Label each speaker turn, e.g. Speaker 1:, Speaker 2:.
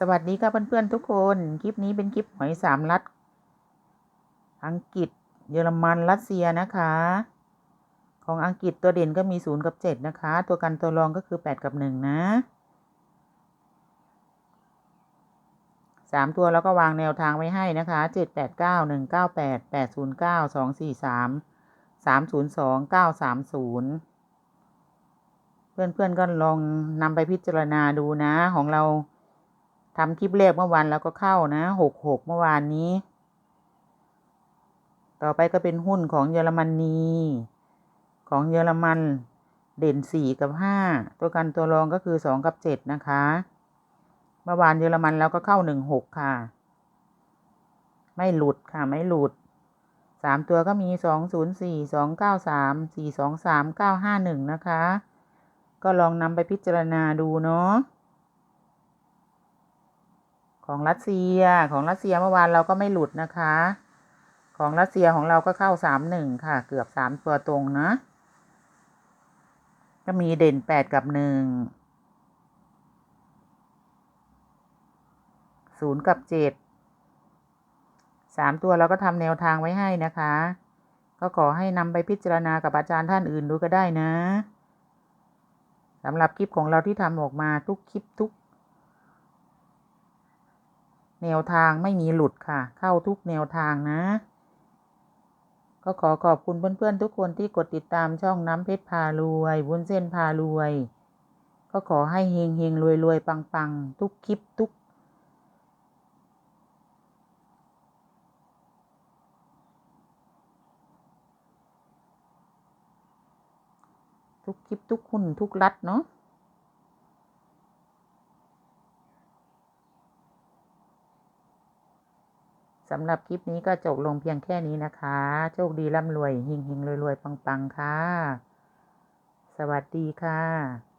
Speaker 1: สวัสดีค่ะเพื่อนๆทุกคน คลิปนี้เป็นคลิปหอยสามรัฐ อังกฤษ เยอรมันรัสเซียนะคะ ของอังกฤษตัวเด่นก็มีศูนย์กับเจ็ดนะคะ ตัวกันตัวรองก็คือแปดกับหนึ่งนะสามตัวแล้วก็วางแนวทางไว้ให้นะคะเจ็ดแปดเก้าหนึ่งเก้าแปดแปดศูนย์เก้าสองสี่สามสามศูนย์สองเก้าสามศูนย์เพื่อนๆก็ลองนำไปพิจารณาดูนะของเรา ทำคลิปแรกเมื่อวานแล้วก็เข้านะหกหกเมื่อวานนี้ ต่อไปก็เป็นหุ้นของเยอรมนีของเยอรมันเด่นสี่กับห้าตัวกันตัวรองก็คือสองกับเจ็ดนะคะเมื่อวานเยอรมันแล้วก็เข้าหนึ่งหกค่ะ ไม่หลุดค่ะไม่หลุดสามตัวก็มีสองศูนย์สี่สองเก้าสามสี่สองสามเก้าห้าหนึ่งนะคะ ก็ลองนำไปพิจารณาดูเนาะ ของรัสเซียของรัสเซียเมื่อวานเราก็ไม่หลุดนะคะ ของรัสเซียของเราก็เข้าสามหนึ่งค่ะ เกือบสามตัวตรงนะ ก็มีเด่นแปดกับหนึ่งศูนย์กับเจ็ดสามตัวเราก็ทำแนวทางไว้ให้นะคะ ก็ขอให้นำไปพิจารณากับอาจารย์ท่านอื่นดูก็ได้นะสำหรับคลิปของเราที่ทำออกมาทุกคลิปทุก แนวทางไม่มีหลุดค่ะ เข้าทุกแนวทางนะ ก็ขอขอบคุณเพื่อนๆทุกคนที่กดติดตามช่องน้ำเพชรพารวยวุ้นเส้นพารวย ก็ขอให้เฮงเฮงรวยรวยปังปังทุกคลิปทุก ทุกคลิปทุกหุ้นทุกรัฐเนาะ สำหรับคลิปนี้ก็จบลงเพียงแค่นี้นะคะ โชคดีร่ำรวยหิงหิงรวยรวยปังปังค่ะ สวัสดีค่ะ